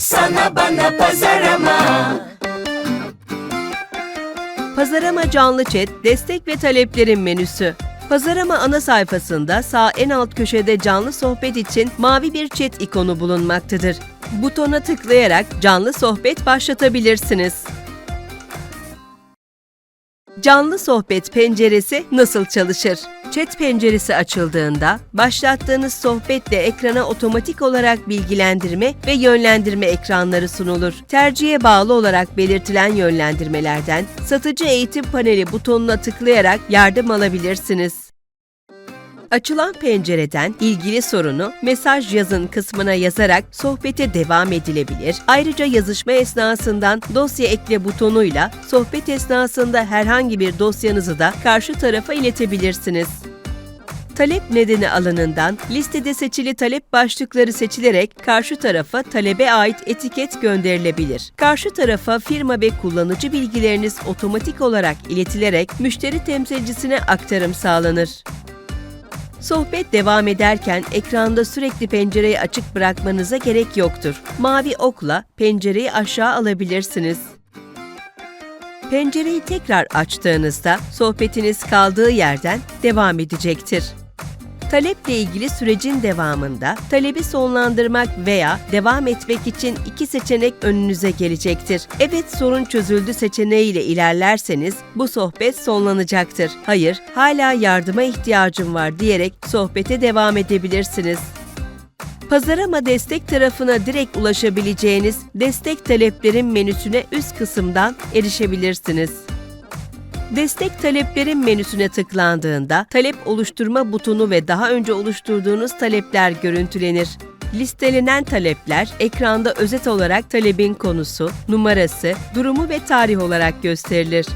Sana bana pazarama Pazarama canlı chat, destek ve taleplerin menüsü. Pazarama ana sayfasında sağ en alt köşede canlı sohbet için mavi bir chat ikonu bulunmaktadır. Butona tıklayarak canlı sohbet başlatabilirsiniz. Canlı sohbet penceresi nasıl çalışır? Chat penceresi açıldığında başlattığınız sohbetle ekrana otomatik olarak bilgilendirme ve yönlendirme ekranları sunulur. Tercihe bağlı olarak belirtilen yönlendirmelerden satıcı eğitim paneli butonuna tıklayarak yardım alabilirsiniz. Açılan pencereden ilgili sorunu mesaj yazın kısmına yazarak sohbete devam edilebilir. Ayrıca yazışma esnasından dosya ekle butonuyla sohbet esnasında herhangi bir dosyanızı da karşı tarafa iletebilirsiniz. Talep nedeni alanından listede seçili talep başlıkları seçilerek karşı tarafa talebe ait etiket gönderilebilir. Karşı tarafa firma ve kullanıcı bilgileriniz otomatik olarak iletilerek müşteri temsilcisine aktarım sağlanır. Sohbet devam ederken ekranda sürekli pencereyi açık bırakmanıza gerek yoktur. Mavi okla pencereyi aşağı alabilirsiniz. Pencereyi tekrar açtığınızda sohbetiniz kaldığı yerden devam edecektir. Taleple ilgili sürecin devamında talebi sonlandırmak veya devam etmek için iki seçenek önünüze gelecektir. Evet sorun çözüldü seçeneğiyle ilerlerseniz bu sohbet sonlanacaktır. Hayır, hala yardıma ihtiyacım var diyerek sohbete devam edebilirsiniz. Pazarama destek tarafına direkt ulaşabileceğiniz destek taleplerin menüsüne üst kısımdan erişebilirsiniz. Destek taleplerin menüsüne tıklandığında talep oluşturma butonu ve daha önce oluşturduğunuz talepler görüntülenir. Listelenen talepler ekranda özet olarak talebin konusu, numarası, durumu ve tarih olarak gösterilir.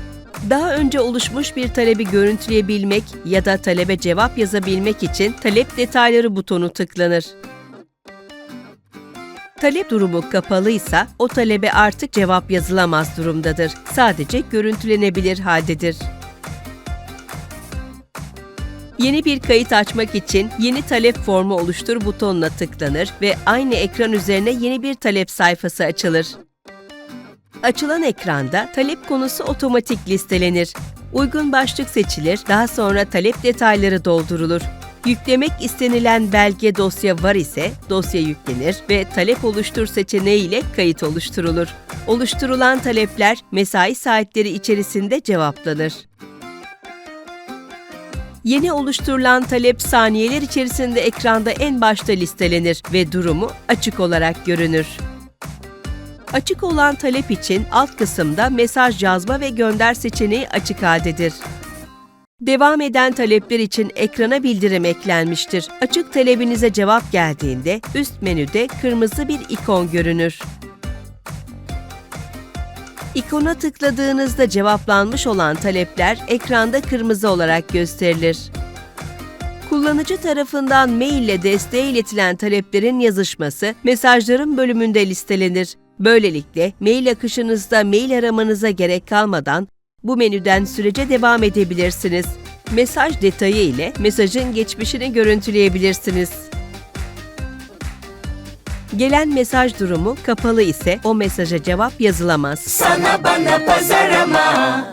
Daha önce oluşmuş bir talebi görüntüleyebilmek ya da talebe cevap yazabilmek için talep detayları butonu tıklanır. Talep durumu kapalıysa o talebe artık cevap yazılamaz durumdadır. Sadece görüntülenebilir haldedir. Yeni bir kayıt açmak için Yeni Talep Formu Oluştur butonuna tıklanır ve aynı ekran üzerine yeni bir talep sayfası açılır. Açılan ekranda talep konusu otomatik listelenir. Uygun başlık seçilir, daha sonra talep detayları doldurulur. Yüklemek istenilen belge dosya var ise dosya yüklenir ve talep oluştur seçeneği ile kayıt oluşturulur. Oluşturulan talepler mesai saatleri içerisinde cevaplanır. Yeni oluşturulan talep saniyeler içerisinde ekranda en başta listelenir ve durumu açık olarak görünür. Açık olan talep için alt kısımda mesaj yazma ve gönder seçeneği açık haldedir. Devam eden talepler için ekrana bildirim eklenmiştir. Açık talebinize cevap geldiğinde üst menüde kırmızı bir ikon görünür. İkona tıkladığınızda cevaplanmış olan talepler ekranda kırmızı olarak gösterilir. Kullanıcı tarafından mail ile desteğe iletilen taleplerin yazışması mesajların bölümünde listelenir. Böylelikle mail akışınızda mail aramanıza gerek kalmadan bu menüden sürece devam edebilirsiniz. Mesaj detayı ile mesajın geçmişini görüntüleyebilirsiniz. Gelen mesaj durumu kapalı ise o mesaja cevap yazılamaz. Sana bana pazarama